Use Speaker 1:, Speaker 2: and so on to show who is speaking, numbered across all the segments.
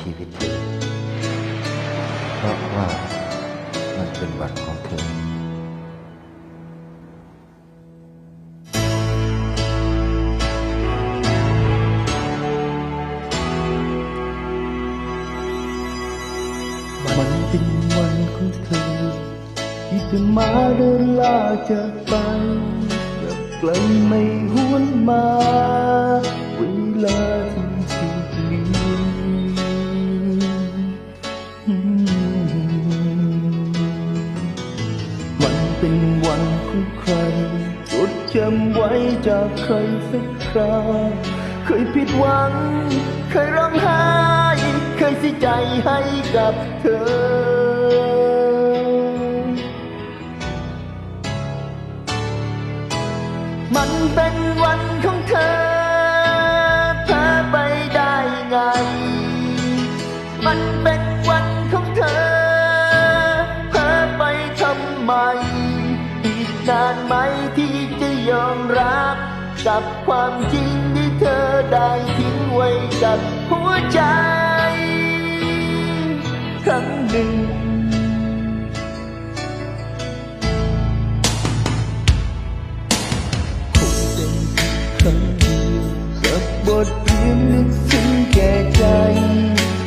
Speaker 1: ชีวิตเพราะว่ามันเป็นวันของเธอ
Speaker 2: มันเป็นวันของเธอ ที่เธอมาเดินลาจากไปแบบไกลไม่หวนมา เป็นวันของใคร จดจำไว้จากใครสักคราเคยผิดหวัง เคยร้องไห้ เคยเสียใจให้กับเธอ มันเป็นวันของเธอเพ้อไปได้ไง มันเป็นานไหมที่จะยอมรับ กับความจริงที่เธอได้ทิ้งไว้กับหัวใจ ครั้งหนึ่ง คงเป็นครั้งเดียวกับบทเรียนลึกซึ้งแก่ใจ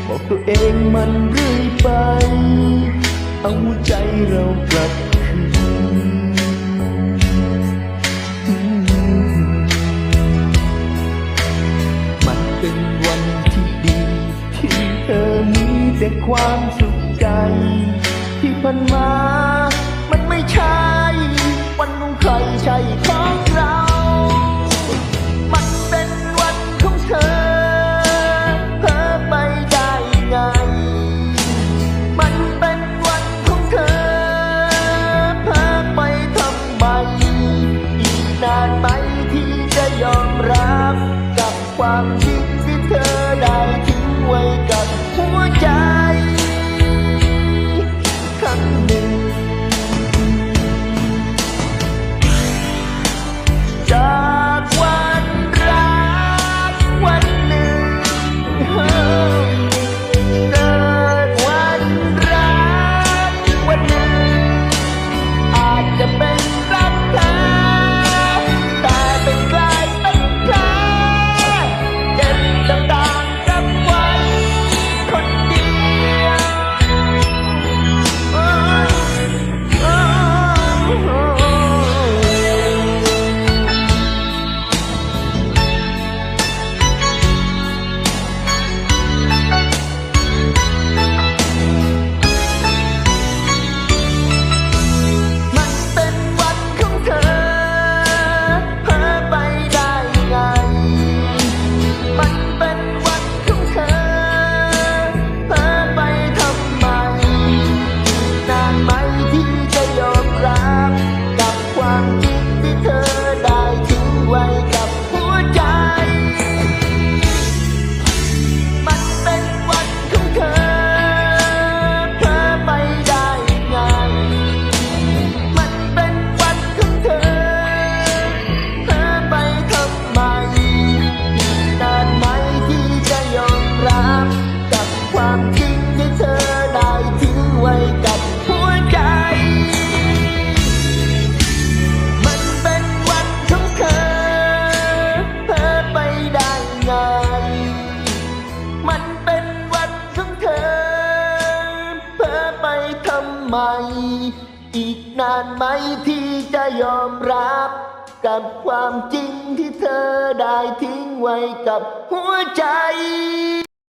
Speaker 2: บอกตัวเองมันเรื่อยไป เอาใจเรากลับ ความสุขใจ ที่ผ่านมา มันไม่ใช่ วันของใครใช่ของเรา มันเป็นวันของเธอเพ้อไปได้ไง มันเป็นวันของเธอเพ้อไปทำไม อีกนานไหมที่จะยอมรับกับความจริงที่เธอได้ทิ้งไว้กับหัวใจ คานไหมที่จะยอมรับ กับความจริงที่เธอได้ทิ้งไว้กับหัวใจ